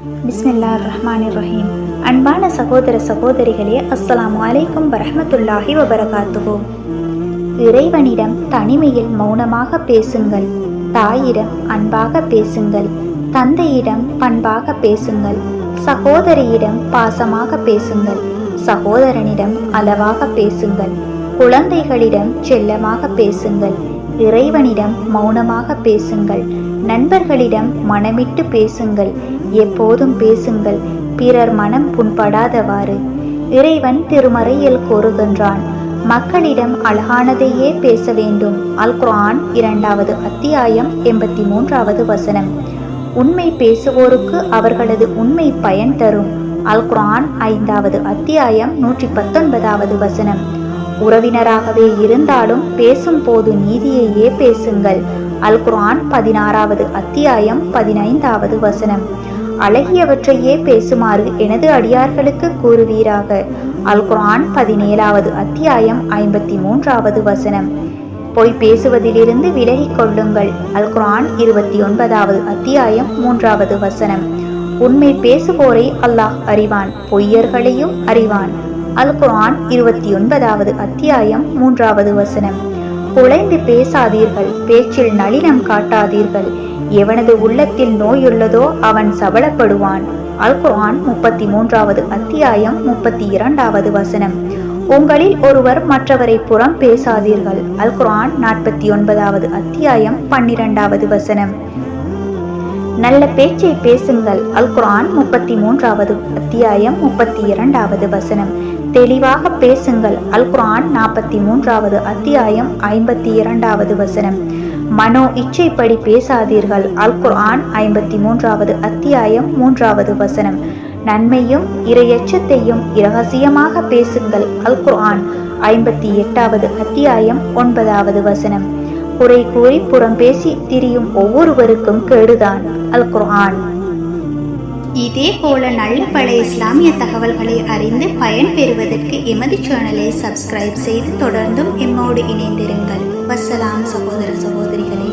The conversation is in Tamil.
ரஹ்மானிர் ரஹீம் அன்பான சகோதர சகோதரிகளே அஸ்லாம் அலைக்கும் வரமத்துல்லாஹி வபரகாத்துஹு. இறைவனிடம் தனிமையில் மௌனமாக பேசுங்கள். தாயிடம் அன்பாக பேசுங்கள். தந்தையிடம் பண்பாக பேசுங்கள். சகோதரியிடம் பாசமாக பேசுங்கள். சகோதரனிடம் அளவாக பேசுங்கள். குழந்தைகளிடம் செல்லமாக பேசுங்கள். இறைவனிடம் மௌனமாக பேசுங்கள். நண்பர்களிடம் மனமிட்டு பேசுங்கள். எப்போதும் பேசுங்கள். பிறர் மனம் புண்படாதவாறு. இறைவன் திருமறையில் கூறுகின்றான். மக்களிடம் அழகானதையே பேச வேண்டும். அல் குரான் இரண்டாவது அத்தியாயம் எண்பத்தி மூன்றாவது வசனம். உண்மை பேசுவோருக்கு அவர்களது உண்மை பயன் தரும். அல் குரான் ஐந்தாவது அத்தியாயம் நூற்றி பத்தொன்பதாவது வசனம். உறவினராகவே இருந்தாலும் பேசும்போது நீதியையே பேசுங்கள். அல் குரான் பதினாறாவது அத்தியாயம் பதினைந்தாவது வசனம். அழகியவற்றையே பேசுமாறு எனது அடியார்களுக்கு கூறுவீராக. அல் குரான் பதினேழாவது அத்தியாயம் ஐம்பத்தி மூன்றாவது வசனம். பொய் பேசுவதிலிருந்து விலகிக் கொள்ளுங்கள். அல் குரான் இருபத்தி ஒன்பதாவது அத்தியாயம் மூன்றாவது வசனம். உண்மை பேசுவோரை அல்லாஹ் அறிவான் பொய்யர்களையும் அறிவான். அல் குர்ஆன் இருபத்தி ஒன்பதாவது அத்தியாயம் மூன்றாவது வசனம். குலைந்து பேசாதீர்கள் பேச்சில் நளினம் காட்டாதீர்கள். எவனது உள்ளத்தில் நோயுள்ளதோ அவன் சபலப்படுவான். அல் முப்பத்தி மூன்றாவது அத்தியாயம் முப்பத்தி இரண்டாவது வசனம். உங்களில் ஒருவர் மற்றவரை புறம் பேசாதீர்கள். அல் குர்ஆன் நாற்பத்தி ஒன்பதாவது அத்தியாயம் பன்னிரெண்டாவது வசனம். நல்ல பேச்சை பேசுங்கள். அல் குரான் முப்பத்தி மூன்றாவது அத்தியாயம் முப்பத்தி இரண்டாவது வசனம். தெளிவாக பேசுங்கள். அல் குரான் நாற்பத்தி மூன்றாவது அத்தியாயம் ஐம்பத்தி இரண்டாவது வசனம். மனோ இச்சைப்படி பேசாதீர்கள். அல் குரான் ஐம்பத்தி மூன்றாவது அத்தியாயம் மூன்றாவது வசனம். நன்மையும் இரையச்சத்தையும் இரகசியமாக பேசுங்கள். அல் குர்ஆன் ஐம்பத்தி எட்டாவது அத்தியாயம் ஒன்பதாவது வசனம். குறை கூறி புறம் பேசி திரியும் ஒவ்வொருவருக்கும் கேடுதான் அல் குர்ஆன் இதே போல நல்ல பழைய இஸ்லாமிய தகவல்களை அறிந்து பயன் பெறுவதற்கு எமது சேனலை சப்ஸ்கிரைப் செய்து தொடர்ந்தும் எம்மோடு இணைந்திருங்கள். வசலாம் சகோதர சகோதரிகளே.